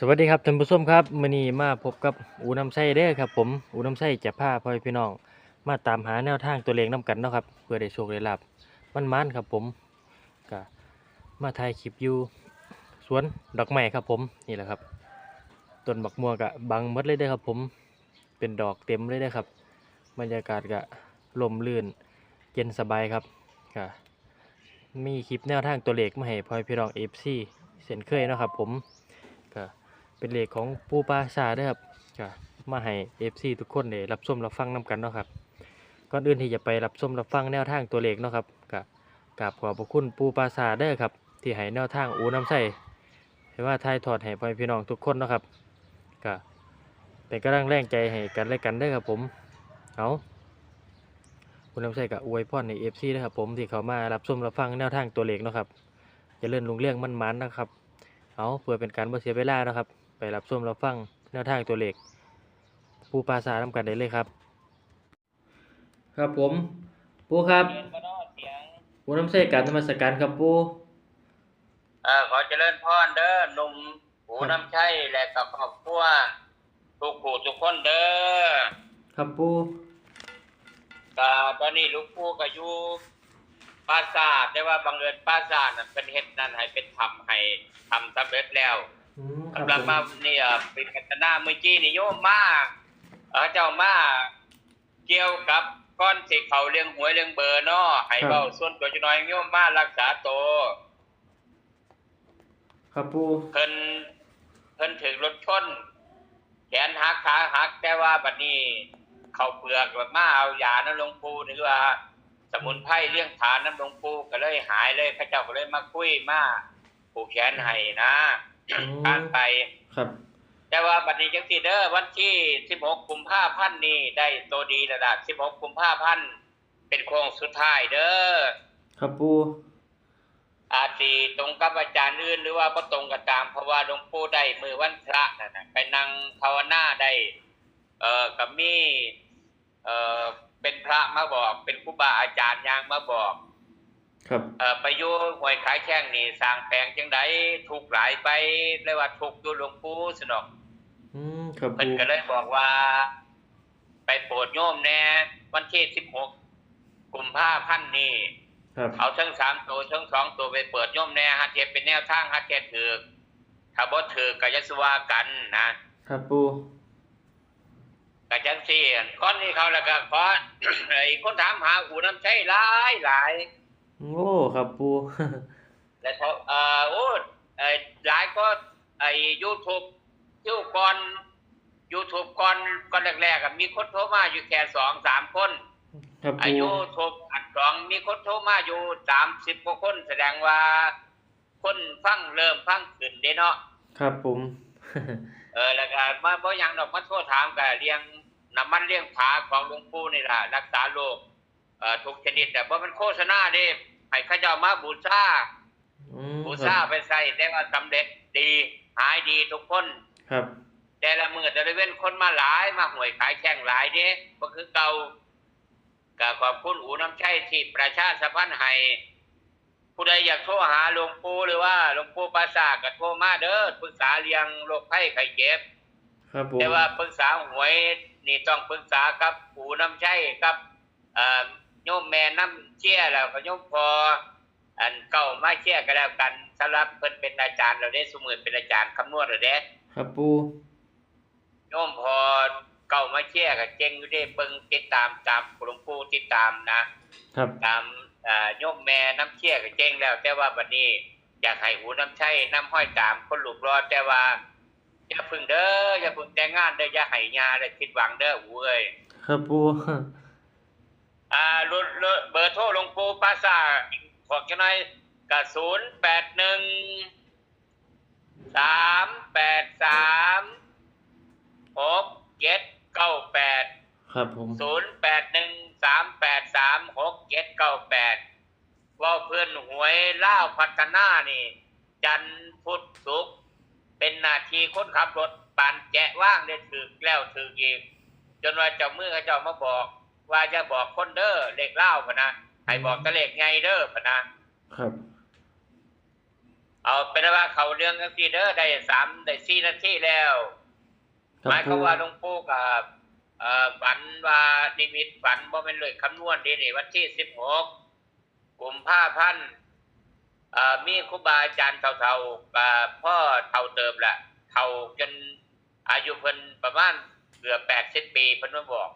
สวัสดีครับท่านผู้ชมครับมื้อนี้มาพบกับอูน้ำไส้เด้อครับผมอูน้ำไส้จะพาพ่อพี่น้อง มาตามหาแนวทางตัวเลขนํกันเนาะครับเพื่อได้โชคได้ลาบมันๆครับผมก็มาถ่ายคลิปอยู่สวนดอกไม้ครับผมนี่แหละครับต้นบักม่วงก็บังมดเลยเด้อครับผมเป็นดอกเต็มเลยเด้อครับ บรรยากาศก็ลมลื่นเย็นสบายครับก็มีคลิปแนวทางตัวเลขมาให้พ่อพี่น้อง FC เช่นเคยเนาะครับผมก็ เป็นเลขของปูปลาชาด้อครับก็มาให้ FC ทุกคนได้รับชมรับฟังนํกันเนาะครับก่อนอื่นที่จะไปรับชมรับฟังแนวทางตัวเลขเนาะครับก็กราบขอบพระคุณปูปลาชาด้อครับ ที่ให้แนวทางอูน้ำใส่ให้ว่าทายถอดให้พ่อพี่น้องทุกคนเนาะครับก็เป็นกำลังแรงใจให้กันและกันเด้ครับผมเอาคุณน้ำใส่กับอวยพรใน FC นะครับผมที่เขามารับชมรับฟังแนวทางตัวเลขเนาะครับอย่าเลื่อนลุงเรื่องมันมันนะครับ เอาเพื่อเป็นการบ่เสียเวลานะครับ ไปรับชมรับฟังแนวทางตัวเลขปูปลาสาทำกันได้เลยครับ ครับผม ปูครับเดินก็นอเสียงปูน้ำใส่การธรรมสการครับปู เออขอเจริญพรเด้อหนุ่มหูน้ำชัยและกับครอบครัวทุกผู้ทุกคนเด้อครับปูก็ตอนนี้ลูกปู่ก็อยู่ปราสาทแต่ว่าบังเอิญปราสาทนั่นเป็นเฮ็ดนั่นให้เป็นทำให้ทำสำเร็จแล้ว อืมครับกำลังผมมาเนี่ยเป็นกัตนาเมื่อกี้นี่โยมมาเออเจ้ามาเกี่ยวกับก้อนสิเขาเลี้ยงหวยเลี้ยงเบอร์เนาะให้เบาส่วนตัวจะน้อยโยมมารักษาตัวครับปูเพิ่นเพิ่นถึงรถชน แขนหักขาหักแต่ว่าบัดนี้เขาเปลือกแบบมาเอายาน้ำหลวงปู่หรือว่าสมุนไพรเลี้ยงฐานน้ำหลวงปู่ก็เลยหายเลยเข้าเจ้าก็เลยมาคุยมาผูกแขนให้นะ การไป ครับ แต่ว่าบัดนี้จังซี่เด้อวันที่16กุมภาพันธ์นี้ได้ตัวดีระดับ16กุมภาพันธ์เป็นโค้งสุดท้ายเด้อครับปูอาจสิตรงกับอาจารย์อื่นหรือว่าบ่ตรงกันตามเพราะว่าหลวงปู่ได้มือวันพระนั่นน่ะไปนั่งภาวนาได้ เอ่อกับมีเอ่อเป็นพระมาบอก เป็นครูบาอาจารย์ยางมาบอก ครับเอ่อไปอยู่หวยขายแข้งนี่สร้างแปลงจังไดถูกหลายไปเลยว่าถูกอยู่หลวงปู่สนอกอืมครับเพิ่นปูก็เลยบอกว่า ไปโปรดโยมแน่วันที่16กุมภาพันธ์นี้ครับเอาทั้งสามตัวทั้งสองตัวไปเปิดโย่อมแน่ฮัทเทียเป็นแนวทางฮัทเทียถือถ้าบ่ถือก็จะสว่ากันนะครับปูก็จังซี่ก้อนนี้เขาแล้วก็ขอไอ้คนถามหาอูน้ำใช้หลายหลาย โอ้ครับปู แล้วเขาเอ่อโอ้ไอ้หลายก็ไอ้ YouTube ที่ก่อน YouTube ก่อนก่อนแรกๆอะมีคนโทรมาอยู่แค่สองสามคน ครับอาปูยุทบอันสองมีคนโทรมาอยู่สามสิบกว่าคนแสดงว่า คนฟังเริ่มฟังขึ้นเด้เนาะครับผม เออแล้วก็มาบ่หยังดอกมาโทรถามก็เลี้ยงน้ำมันเลี้ยงผาของหลวงปู่นี่ล่ะรักษาโรคเอ่อ ทุกชนิดแต่บ่มันโฆษณาเด้ให้เขาเจ้ามาบูชาอืมบูคชารับไปใส่ได้ว่าสำเร็จดีหายดีทุกคนครับ แต่ละมื้อแต่ละเว้นคนมาหลายมาห่วยขายแข่งหลายเด้บ่คือเก่าก็ขอบคุณอูน้ำชัยที่ประชาสัมพันธ์ให้ผู้ใดอยากโทรหาหลวงปู่หรือว่าหลวงปู่ปราสาทก็โทรมาเด้อปรึกษาเรียงโรคภัยไข้เจ็บครับผมแต่ว่าปรึกษาหวยนี่ต้องปรึกษากับปู่น้ำชัยกับเอ่อ โยมแม่น้ำเชี่ยแล้วก็โยมพออันเก่ามาเชี่ยก็แล้วกันสำหรับเพิ่นเป็นอาจารย์เราได้สมือเป็นอาจารย์คำนวณเราเด้ครับปูโยมพอเก่ามาเชี่ยก็เก่งอยู่ได้เบิ่งติดตามตามหลวงปู่ติดตามนะครับตามเอ่อโยมแม่น้ำเชี่ยก็เก่งแล้ว แต่ว่าบัดนี้อยากให้หูน้ำชัยน้ำห้อยตามคนลูกรอดแต่ว่าอย่าพึ่งเด้ออย่าพึ่งแต่งงานเด้ออย่าให้ยาได้ผิดหวังเด้อหูเอ้ยครับปู อ่ารถรถเบอร์โทรหลวง ปู่ปราสาทขอกันหน่อยกับศูนย์แปดหนึ่งสามแปดสามหกเจ็ดเก้าแปดครับผมศูนย์แปดหนึ่งสามแปดสามหกเจ็ดเก้าแปดว่าเพื่อนหวยเล่าวพัฒนานี่ จันทร์พุธศุกร์เป็นหนาทีคนขับรถปานแจะว่างได้ถือแล้วถืออีกจนว่าเจ้ามือเขาเจ้ามาบอก ว่าจะบอกคนเด้อเลขเล่าพะนะ ให้บอกแตะเลขไงเด้อพะนะครับ เอาเป็นว่าเขาเรื่องกันทีเด้อได้สามได้สี่นาทีแล้วครัหบมายความปูว่าหลวงปู่กับเอ่อฝันว่านิมิตฝันบ่แม่นเลยคำนวณดีนี่วันที่สิบหกกุมภาพันธ์เอ่อมีครูบาอาจารย์เฒ่าๆกับพ่อเฒ่าเติมละเฒ่าจนอายุเพิ่นประมาณเกือบแปดสิบปีเพิ่นมาบอก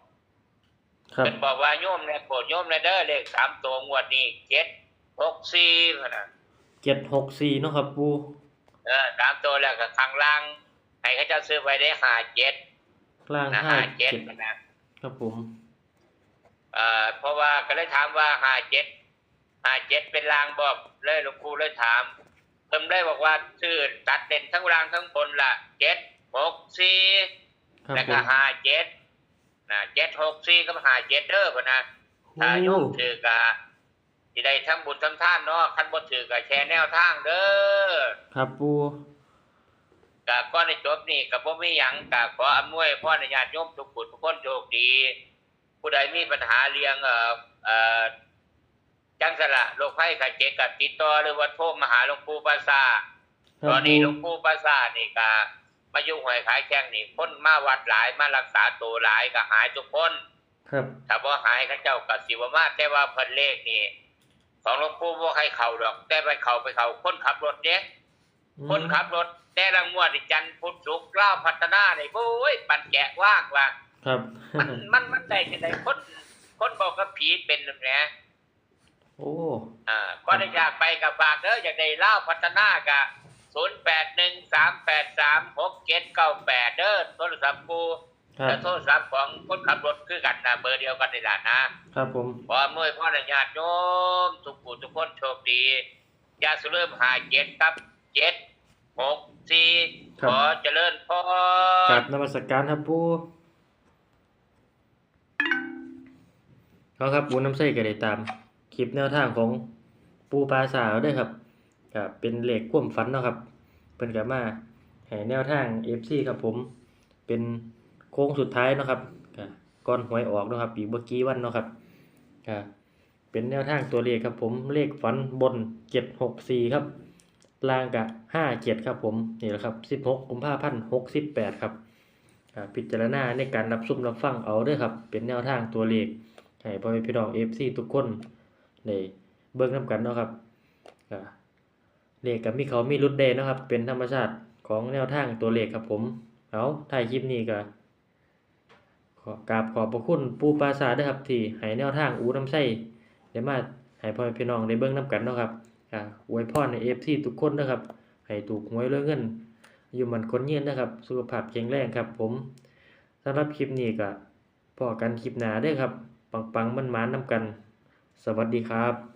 ครับเพิ่นบอกว่าโยมเนี่ยโปรดโยมเนี่ยเด้อเลขสามตัวงวดนี้เจ็ดหกสี่พะนะเจ็ดหกสี่เนาะครับปูเออสามตัวแล้วก็ข้างล่างให้เขาเจ้าซื้อไว้ได้ห้าเจ็ดล่างนะห้าห้าเจ็เจ็ดดนะครับผมเอ่อเพราะว่าก็เลยถามว่าห้าเจ็ดห้าเจ็ดเป็นรางบอกเลยหลวงครูเลยถามเพิ่มได้บอกว่าชื่อตัดเด่นทั้งรางทั้งบนละเจ็ดหกสี่ครับแล้วผก็มห้าเจ็ด นะเจ็ดหกสี่ก็ห้าเจ็ดเด้อพะนะถ้าโยมถือกะที่ได้ทั้งบุญทั้งท่านเนาะคันบ่ถือกะแชร์แนวทางเด้อครับปูกะก้อนในจบนี่กับบ่มีหยังกะขออำนวยพรญาติโยมทุกผู้ทุกคนโชคดี ผู้ใดมีปัญหาเรียงเอ่อเอ่อจังสละโรคภัยไข้เจ็บกับติดต่อหรือว่าโทรมาหาหลวงปู่ปราสาทครัตบอนนี้หลปูวงปู่ปราสาทนี่กะ มาอยู่หอยขายแข้งนี่คนมาวัดหลายมารักษาตัวหลายก็หายทุกคนครับถ้าบ่หายเขาเจ้าก็สิบ่มาแต่ว่าเพิ่นเลขนี่ของหลวงปู่บ่ให้เข้าดอก แต่ไปเข้าไปเข้าคนขับรถเด้อืมคนขับรถ แต่ละงวดนี่จันทร์พุธศุกร์กล้าวพัฒนานี่โอ้ยปันแกะว่างว่าครับมันมันมันได้จังได๋คนคนบอกกับผีเป็นนั่นแหละโอ้อ่าก็ได้อยากไปกับฝากเด้ออยากได้ลาวพัฒนากะ 0813836798เด้อโทรศัพท์กูครับและโทรศัพท์ของคนขับรถคือกันนะเบอร์เดียวกันนี่ล่ะนะครับผมขออำนวยพรญาติโยมทุกผู้ทุกคนโชคดีอย่าสุเริ่มหาเจ็ดครับเจ็ดหกสี่ขอเจริญพกรารบนมัสการครับปูเขาครับปูน้ำใสก็ได้ตาม คลิปแนวทางของปูปลาสาวด้วยครับ ก็เป็นเลขควมฝันเนาะครับ เพิ่นก็มาให้แนวทาง FC ครับผม เป็นโค้งสุดท้ายเนาะครับก็ก่อนหวยออกเนาะครับอีกบ่อกี่วันเนาะครับก็เป็นแนวทางตัวเลขครับผมเลขฝันบน764ครับล่างกะห้าเจ็ดครับผมนี่แหละครับสิบหกกุมภาพันธ์หกสิบแปดครับพิจารณาในการรับซุ่มรับฟังเอาด้วยครับ เป็นแนวทางตัวเลขให้พ่อแม่พี่น้องเอฟซีทุกคนได้เบิ่งนํกันเนาะครับ เลขกับมีเขามีรุดเดนะครับ เป็นธรรมชาติของแนวทางตัวเลขครับผมเอาถ่ายคลิปนี้ก็ขอกราบขอบพระคุณปูปราสาทด้วยครับที่ให้แนวทางอูน้ำไส้ได้มาให้พ่อพี่น้องได้เบิ่งนํกันนะครับอ่าอวยพรในเอฟซีทุกคนนะครับให้ถูกหวยเรื่องเงินอยู่มันคนเย็นนะครับ สุขภาพแข็งแรงครับ ผมสำหรับคลิปนี้ก็พอกันคลิปหนาเด้วยครับ ปังๆมันๆนำกัน สวัสดีครับ